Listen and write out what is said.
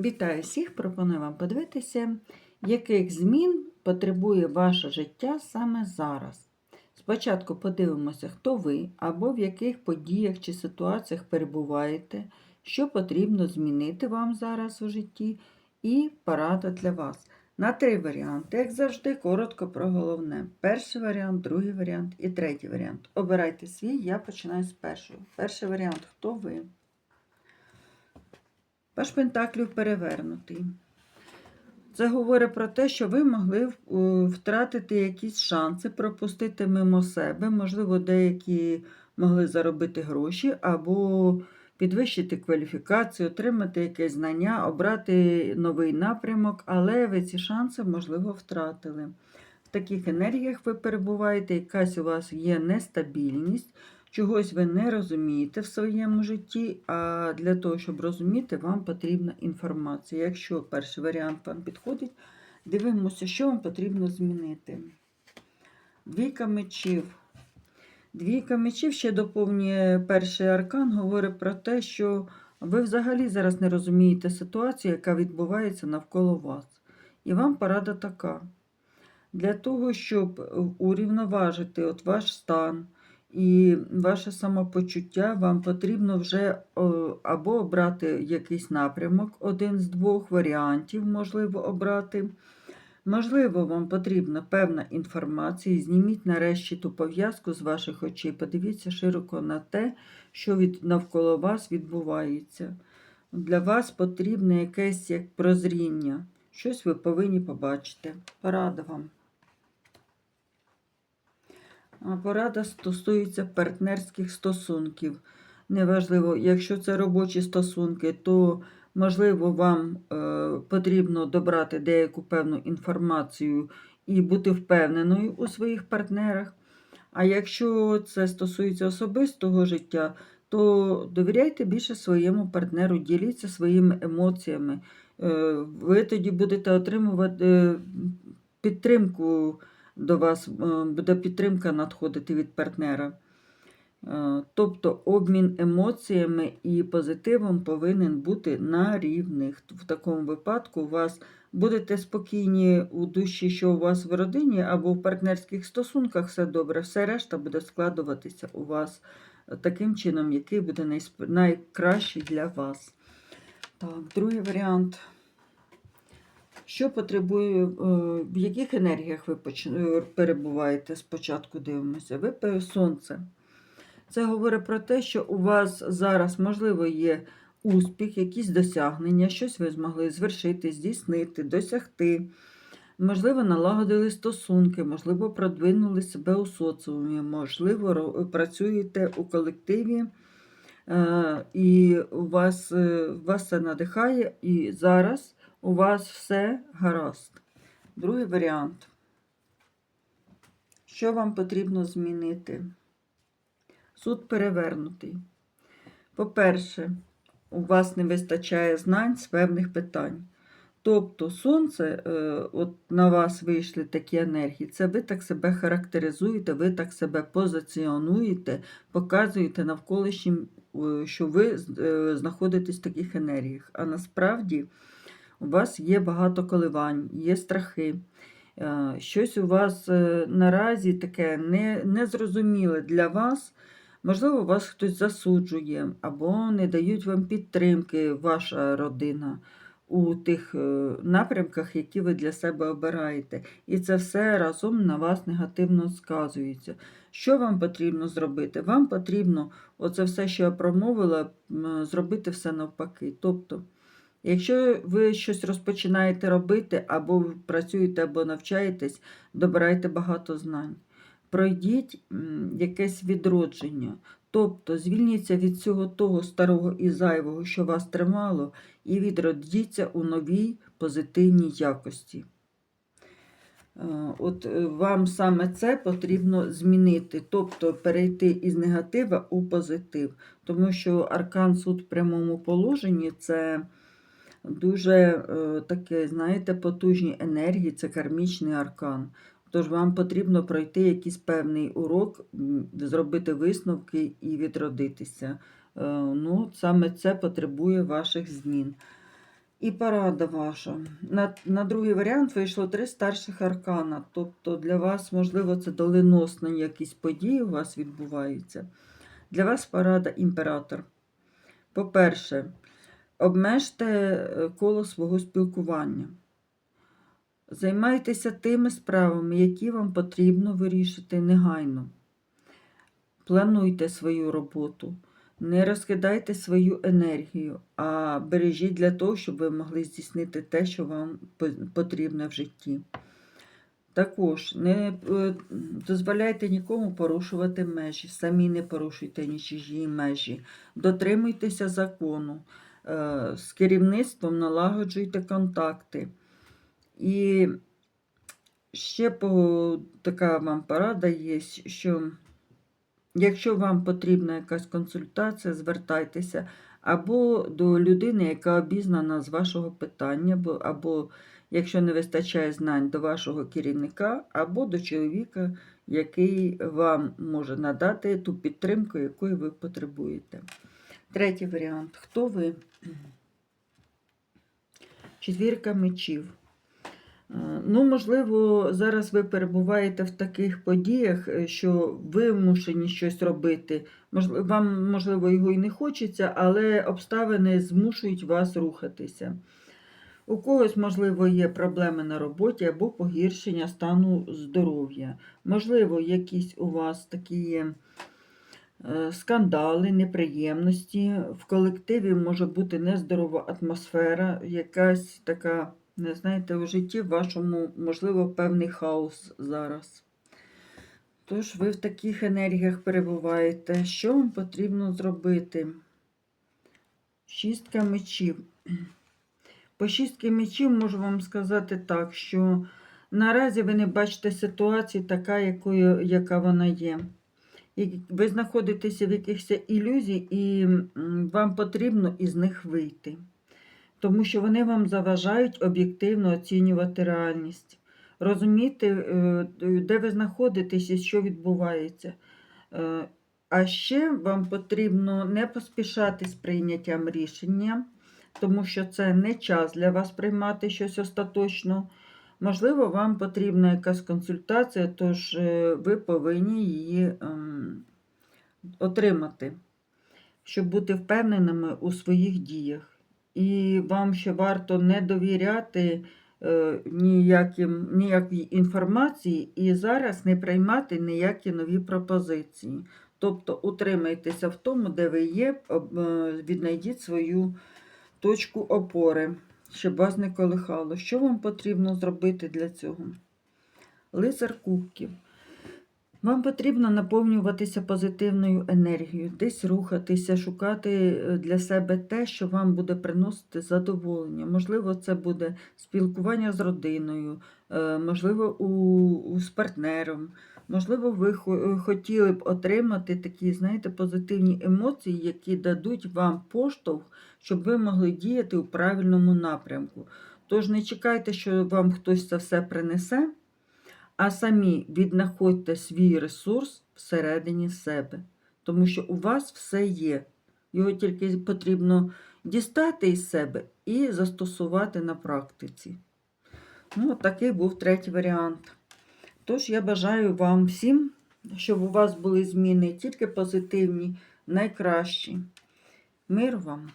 Вітаю всіх! Пропоную вам подивитися, яких змін потребує ваше життя саме зараз. Спочатку подивимося, хто ви або в яких подіях чи ситуаціях перебуваєте, що потрібно змінити вам зараз у житті, і порада для вас. На три варіанти, як завжди, коротко про головне. Перший варіант, другий варіант і третій варіант. Обирайте свій, я починаю з першого. Перший варіант хто ви? Паш Пентаклів перевернутий. Це говорить про те, що ви могли втратити якісь шанси, пропустити мимо себе, можливо, деякі могли заробити гроші, або підвищити кваліфікацію, отримати якесь знання, обрати новий напрямок, але ви ці шанси, можливо, втратили. В таких енергіях ви перебуваєте, якась у вас є нестабільність. Чогось ви не розумієте в своєму житті, а для того, щоб розуміти, вам потрібна інформація. Якщо перший варіант вам підходить, дивимося, що вам потрібно змінити. Двійка мечів. Двійка мечів ще доповнює перший аркан, говорить про те, що ви взагалі зараз не розумієте ситуацію, яка відбувається навколо вас. І вам порада така. Для того, щоб урівноважити от ваш стан і ваше самопочуття, вам потрібно вже або обрати якийсь напрямок, один з двох варіантів, можливо, обрати. Можливо, вам потрібна певна інформація. Зніміть нарешті ту пов'язку з ваших очей. Подивіться широко на те, що від, навколо вас відбувається. Для вас потрібне якесь як прозріння. Щось ви повинні побачити. Порада вам. Порада стосується партнерських стосунків. Неважливо, якщо це робочі стосунки, то, можливо, вам е, потрібно добрати деяку певну інформацію і бути впевненою у своїх партнерах. А якщо це стосується особистого життя, то довіряйте більше своєму партнеру, діліться своїми емоціями. Е, ви тоді будете отримувати е, підтримку до вас е, буде підтримка надходити від партнера. Е, тобто обмін емоціями і позитивом повинен бути на рівних. В такому випадку у вас будете спокійні у душі, що у вас в родині або в партнерських стосунках все добре, все решта буде складуватися у вас таким чином, який буде найкращий для вас. Так, другий варіант. Що потребує, е, в яких енергіях ви е, перебуваєте? Спочатку дивимося. Ви сонце. Це говорить про те, що у вас зараз, можливо, є успіх, якісь досягнення, щось ви змогли звершити, здійснити, досягти. Можливо, налагодили стосунки, можливо, продвинули себе у соціумі, можливо, працюєте у колективі, е, і вас, вас це надихає, і зараз у вас все гаразд. Другий варіант. Що вам потрібно змінити? Суд перевернутий. По-перше, у вас не вистачає знань з певних питань. Тобто сонце, е, от на вас вийшли такі енергії, це ви так себе характеризуєте, ви так себе позиціонуєте, показуєте навколишнім, е, що ви е, знаходитесь в таких енергіях. А насправді у вас є багато коливань, є страхи. Е, щось у вас е, наразі таке незрозуміле для вас. Можливо, вас хтось засуджує, або не дають вам підтримки, ваша родина у тих е, напрямках, які ви для себе обираєте. І це все разом на вас негативно сказується. Що вам потрібно зробити? Вам потрібно оце все, що я промовила, зробити все навпаки. Тобто, Якщо ви щось розпочинаєте робити, або працюєте, або навчаєтесь, добирайте багато знань. Пройдіть якесь відродження. Тобто звільніться від всього того старого і зайвого, що вас тримало, і відродіться у новій позитивній якості. Е, от е, Вам саме це потрібно змінити, тобто перейти із негатива у позитив. Тому що аркан суд в прямому положенні це дуже е, таке, знаєте, потужні енергії, це кармічний аркан. Тож вам потрібно пройти якийсь певний урок, зробити висновки і відродитися. Е, ну, Саме це потребує ваших змін. І порада ваша. На, на другий варіант вийшло три старших аркана. Тобто для вас, можливо, це доленосні якісь події у вас відбуваються. Для вас порада імператор. По-перше, обмежте е, коло свого спілкування. Займайтеся тими справами, які вам потрібно вирішити негайно. Плануйте свою роботу. Не розкидайте свою енергію, а бережіть для того, щоб ви могли здійснити те, що вам потрібно в житті. Також не е, дозволяйте нікому порушувати межі, самі не порушуйте ні межі, дотримуйтеся закону, з керівництвом налагоджуйте контакти. І ще по, така вам порада є, що Якщо вам потрібна якась консультація, звертайтеся або до людини, яка обізнана з вашого питання, або, або якщо не вистачає знань, до вашого керівника, або до чоловіка, який вам може надати ту підтримку, якої ви потребуєте. Третій варіант. Хто ви? Четвірка мечів. Е, Ну, можливо, зараз ви перебуваєте в таких подіях, е, що вимушені щось робити. Вам, можливо, його і не хочеться, але обставини змушують вас рухатися. У когось, можливо, є проблеми на роботі або погіршення стану здоров'я. Можливо, якісь у вас такі скандали, неприємності. В колективі може бути нездорова атмосфера, якась така. Не знаєте, у житті вашому, можливо, певний хаос зараз. Тож ви в таких енергіях перебуваєте. Що вам потрібно зробити? Шістка мечів. По шістки мечів можу вам сказати так, що наразі ви не бачите ситуації така, якою, яка вона є. Ви знаходитеся в якихось ілюзій, і вам потрібно із них вийти тому що вони вам заважають об'єктивно оцінювати реальність, розуміти, е, де ви знаходитесь і що відбувається. Е, А ще вам потрібно не поспішати з прийняттям рішення, тому що це не час для вас приймати щось остаточно. Можливо, вам потрібна якась консультація, тож е, ви повинні її ем, отримати, щоб бути впевненими у своїх діях. І вам ще варто не довіряти е, ніяким, ніякій інформації і зараз не приймати ніякі нові пропозиції. Тобто утримайтеся в тому, де ви є, е, віднайдіть свою точку опори, щоб вас не колихало. Що вам потрібно зробити для цього? Лицар кубків. Вам потрібно наповнюватися позитивною енергією, десь рухатися, шукати е, для себе те, що вам буде приносити задоволення. Можливо, це буде спілкування з родиною, е, можливо, у, з партнером. Можливо, ви е, хотіли б отримати такі, знаєте, позитивні емоції, які дадуть вам поштовх, щоб ви могли діяти у правильному напрямку. Тож не чекайте, що вам хтось це все принесе а самі віднаходьте свій ресурс всередині себе, тому що у вас все є. Його тільки потрібно дістати із себе і застосувати на практиці. Ну, такий був третій варіант. Тож я бажаю вам всім, щоб у вас були зміни тільки позитивні, найкращі. Мир вам!